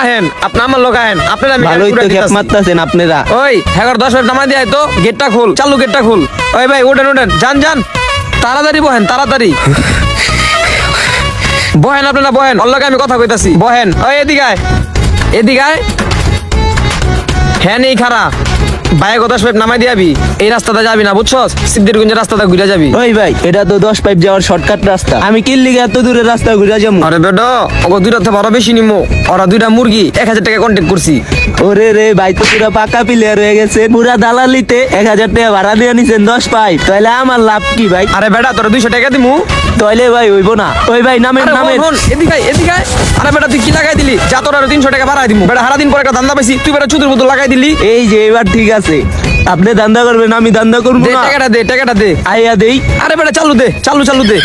আহেন আপনি আমার লোক আহেন। আপনারা আমি ভালোই তো মারতাছেন আপনারা। ওই মিনিট নামাই দিয়ে তো গেটটা খুল চালু গেটটা খুল। ওই ভাই ওঠেন ওঠেন যান যান। তাড়াতাড়ি বহেন তাড়াতাড়ি। বহেন আপনারা বহেন। অল্লকে আমি কথা কইতাছি। বহেন। ওই এদিকে এদিকে হ্যাঁ নেই খারা বাইক দশ মিনিট নামাই দিয়াবি এই রাস্তাটা যাবি না বুঝছস? সিদ্ধিরগঞ্জের রাস্তাটা ঘুরে যাবি। ওই ভাই এটা তো দশ পাইপ যাওয়ার শর্টকাট রাস্তা। আমি কিল্লিগে এত দূরের রাস্তা ঘুরে যাব? আরে বেটো ওকে দুইটা থেকে বড় বেশি নিমো। ওরা দুইটা মুরগি এক হাজার টাকা কন্ট্যাক্ট করছি। ওরে রে ভাই তো পুরা পাকা প্লেয়ার হয়ে গেছে। পুরা দালালিতে এক হাজার টাকা ভাড়া দিয়ে নিছেন দশ পাইপ। তাহলে আমার লাভ কি ভাই? আরে বেটা তোরা দুইশো টাকা দিমু। তাহলে ভাই হইব না। ওই ভাই হন, হন, এদিকে এদিকে আরে বেটা তুই কি লাগাই দিলি? যা তোর আরও তিনশো টাকা বাড়াই বেটা হারা দিন পরে একটা ধান্দা পাইছি। তুই বেটা চুতুর মতো লাগাই দিলি। এই যে এবার ঠিক আছে। আপনি দান্দা করবেন আমি দান্দা করব না। টাকাটা দে টাকাটা দে। আইয়া দেই। আরে বেটা চালু দে চালু চালু দে।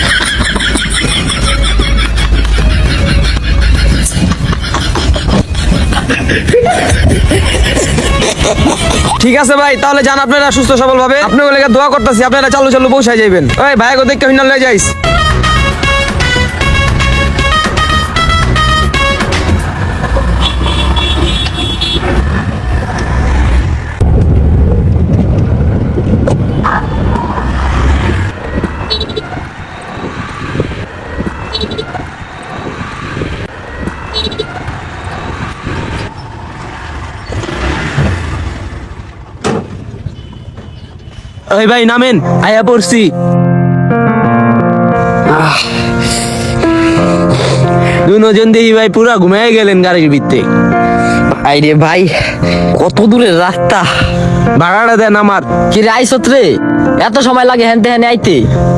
ঠিক আছে ভাই তাহলে যান আপনারা সুস্থ সবল ভাবে আপনি বলে দোয়া করতেছি আপনারা চালু চালু পৌঁছায় যাইবেন। ওই ভাই গো দেখে হিনাল যাইস। ওই ভাই নামেন। আয়া পড়ছি। দুজন দেখি ভাই পুরা ঘুমাই গেলেন গাড়ির ভিতরে। আইরে ভাই কত দূরের রাস্তা। ভাড়াটা দেন আমার। কি রে আইসত রে? এত সময় লাগে হেনতে হেনে আইতে।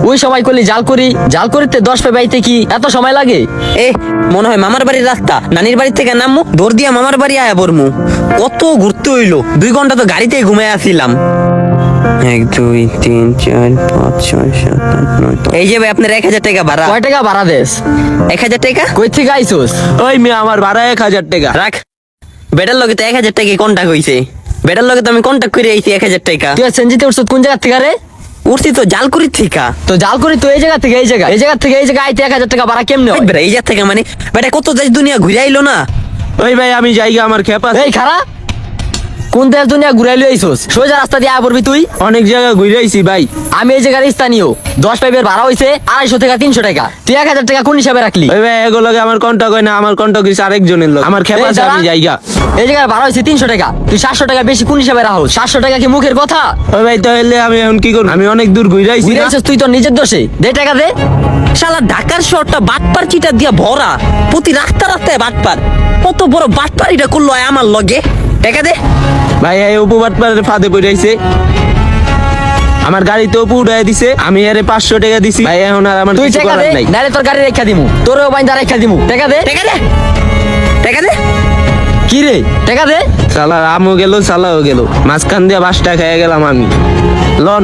ওই সময় করলি জাল করি জাল করিতে দশ পে বাইতে কি এত সময় লাগে? এ মনে হয় মামার বাড়ির রাস্তা। নানির বাড়ি থেকে নামমু দৌড় দিয়া মামার বাড়ি আয়া পড়মু। কত ঘুরতে হইল। দুই ঘণ্টা তো গাড়িতে ঘুমায় আসিলাম এক দুই তিন চার পাঁচ ছয় সাত আট নয় এই যে ভাই আপনার এক হাজার টাকা ভাড়া। কয় টাকা ভাড়া দেস? এক হাজার টাকা? কই থেকে আইসোস? ওই মেয়ে আমার ভাড়া এক হাজার টাকা। রাখ। বেটার লগে তো এক হাজার টাকা কন্টাক্ট হইছে। বেটার লগে তো আমি কন্টাক্ট করে আইছি এক হাজার টাকা। তুই আর সেনজিতে কোন জায়গা থেকে রে? উঠছি তো জাল করি থিকা। তো জাল করি তো এই জায়গা থেকে এই জায়গা। এই জায়গা থেকে এই জায়গা আইতে এক হাজার টাকা ভাড়া কেমনে এই জায়গা থেকে মানে বেটা কত দেশ দুনিয়া ঘুরে আইলো না? ওই ভাই আমি যাইগা আমার খেপা এই খারা কোন দেশ দুনিয়া ঘুরাইলি আইসোস সোজা রাস্তা দিয়ে আয় পড়বি তুই। অনেক জায়গা ঘুরে আইছি ভাই। আমি এই জায়গার স্থানীয়। দশ পাইপের ভাড়া হইছে আড়াইশো থেকে তিনশো টাকা। তুই এক হাজার টাকা কোন হিসাবে রাখলি? ওই ভাই এগুলোকে আমার কন্টাক্ট হয় না আমার কন্টাক্ট হইছে আরেকজনের লোক। আমার খেপা এই আছে। আমি যাইগা এই জায়গায় ভাড়া হয়েছে তিনশো টাকা। তুই সাতশো টাকা বেশি কোন হিসাবে রাখো সাতশো টাকা কি মুখের কথা? ওই ভাই তাহলে আমি এখন কি করব? আমি অনেক দূর ঘুরে আইছি তুই তো নিজের দোষে। দে টাকা দে। শালা ঢাকার শহরটা বাটপার চিটা দিয়া ভরা। প্রতি রাস্তা রাস্তায় বাটপার। কত বড় বাটপার এটা করল আমার লগে। টাকা দে। ভাই এই অপু ফাঁদে পড়ে আইছে আমার গাড়িতে অপু উড়াই দিছে আমি আরে পাঁচশো টাকা দিছি। ভাই এখন আর আমার তুই কিছু টাকা দে করার নাই। নাহলে তোর গাড়ি রেখা দিমু। তোরও বাইন্দা রেখা দিমু। টাকা দে। টাকা দে। টাকা দে। কি রে? টাকা দে। সালা আমও গেল সালাও গেল। মাঝখান দিয়ে বাসটা খেয়ে গেলাম আমি। লন।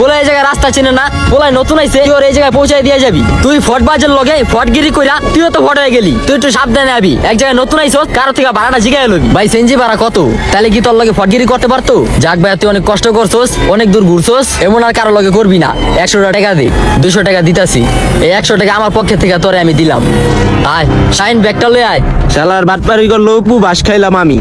পোলা এই জায়গায় রাস্তা চিনে না পোলাই নতুন আইছে, তুই ওর এই জায়গায় পৌঁছাই দিয়ে যাবি। তুই ফট বাজের লগে ফটগিরি কইরা তুইও তো ফট হয়ে গেলি, তুই একটু সাবধানে আবি। এক জায়গায় নতুন আইছস, কারও থেকে ভাড়াটা জিগাই লবি। ভাই, সেনজি ভাড়া কত? তাহলে কি তোর লগে ফটগিরি করতে পারতো? যাক ভাই, তুই অনেক কষ্ট করছস, অনেক দূর ঘুরছস, এমন আর কারও লগে করবি না। একশো টাকা দে, দুশো টাকা দিতাছি। এই একশো টাকা আমার পক্ষে থেকে তোরে আমি দিলাম। আয়, শাইন ব্যাগটা লই আয়। শালার বাটপারি করল বাস খাইলাম আমি।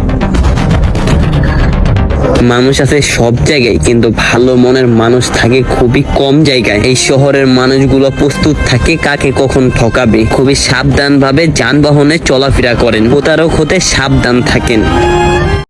মানুষ আছে সব জায়গায়, কিন্তু ভালো মনের মানুষ থাকে খুবই কম জায়গায়। এই শহরের মানুষগুলো প্রস্তুত থাকে কাকে কখন ঠকাবে। খুবই সাবধানভাবে যানবাহনে চলাফেরা করেন। প্রতারক হতে সাবধান থাকেন।